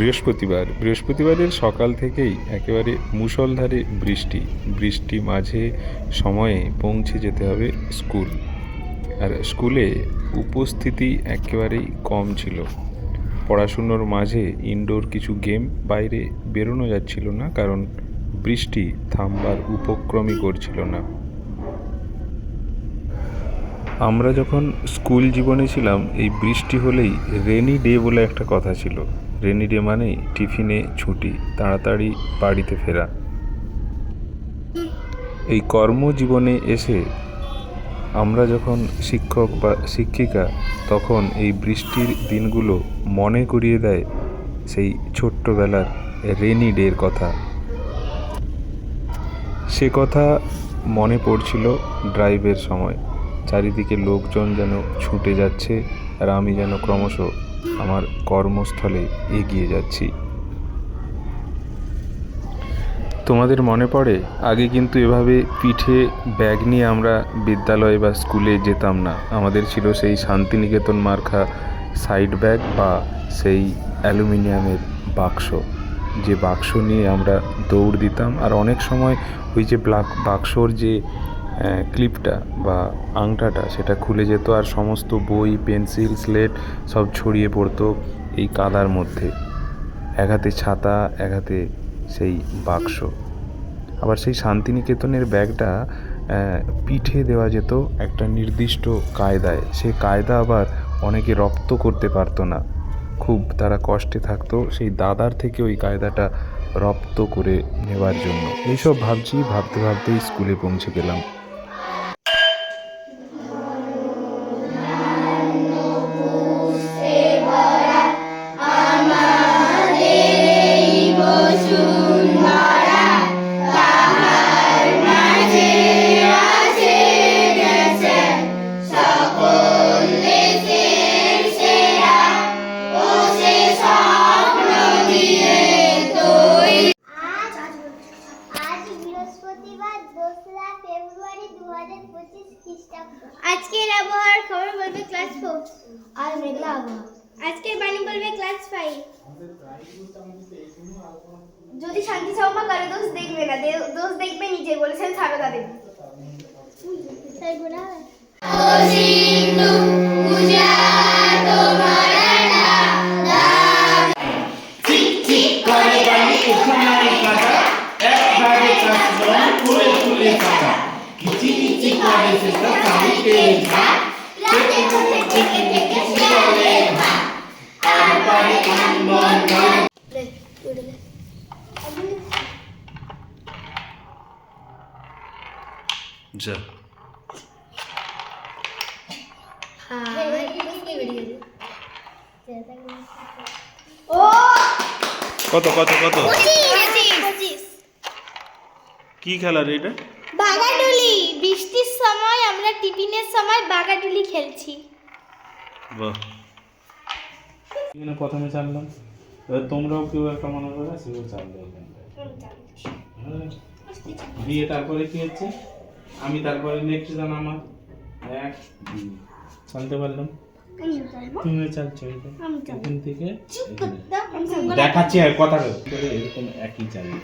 বৃহস্পতিবার, বৃহস্পতিবারের সকাল থেকেই একেবারে মুষলধারে বৃষ্টি। বৃষ্টি মাঝে সময়ে পৌঁছে যেতে হবে স্কুল। আর স্কুলে উপস্থিতি একেবারেই কম ছিল। পড়াশুনোর মাঝে ইনডোর কিছু গেম বাইরে বেরোনো যাচ্ছিল না, কারণ বৃষ্টি থামবার উপক্রমই করছিল না। আমরা যখন স্কুল জীবনে ছিলাম, এই বৃষ্টি হলেই রেনি ডে বলে একটা কথা ছিল। রেনি ডে মানেই টিফিনে ছুটি, তাড়াতাড়ি বাড়িতে ফেরা। এই কর্মজীবনে এসে আমরা যখন শিক্ষক বা শিক্ষিকা, তখন এই বৃষ্টির দিনগুলো মনে করিয়ে দেয় সেই ছোট্টবেলার রেনি ডের কথা। সে কথা মনে পড়ছিল ড্রাইভের সময়। চারিদিকে লোকজন যেন ছুটে যাচ্ছে আর আমি যেন ক্রমশ আমার কর্মস্থলে এগিয়ে যাচ্ছি। তোমাদের মনে পড়ে? আগে কিন্তু এভাবে পিঠে, ব্যাগ নিয়ে আমরা বিদ্যালয় বা স্কুলে যেতাম না। আমাদের ছিল সেই শান্তিনিকেতন মার্খা সাইড ব্যাগ বা সেই অ্যালুমিনিয়ামের বাক্স। যে বাক্স নিয়ে আমরা দৌড় দিতাম আর অনেক সময় ওই যে ব্লাক বাক্সর যে ক্লিপটা বা আংটাটা সেটা খুলে যেত আর সমস্ত বই, পেন্সিল, স্লেট সব ছড়িয়ে পড়তো এই কাদার মধ্যে। এক হাতে ছাতা, এক হাতে সেই বাক্স। আবার সেই শান্তিনিকেতনের ব্যাগটা পিঠে দেওয়া যেত একটা নির্দিষ্ট কায়দায়। সে কায়দা আবার অনেকে রপ্ত করতে পারতো না। খুব তারা কষ্টে থাকতো সেই দাদার থেকে ওই কায়দাটা রপ্ত করে নেওয়ার জন্য। এইসব ভাবছি, ভাবতে, ভাবতেই স্কুলে পৌঁছে গেলাম। আজকের আবহাওয়ার খবর বলবে ক্লাস ফোর আর মেঘলা আবহাওয়া। আজকের বাণী বলবে ক্লাস ফাইভ যদি শান্তি সৌমা কারও দোষ দেখবে না। দোষ দেখবে নিজে বলেছেন সারদা দেবী। তাই করে ফুলে ফুলে কাটা যা কত কত কত কি খেলা রে এটা বাগাডুলি বৃষ্টির সময় আমরা টিফিনের সময় বাগাডুলি খেলছি। বাহ। এখানে প্রথমে চাললাম। এবার তোমরাও কেউ একটা মনে করে সেও চালবে হ্যাঁ। দিয়ে তারপরে কি হচ্ছে? আমি তারপরে নেক্সট জান আমার। এক চালতে পারলাম। তুমি চালছো এখান। থেকে দেখাচ্ছি আর কথা করে এরকম একই চালবে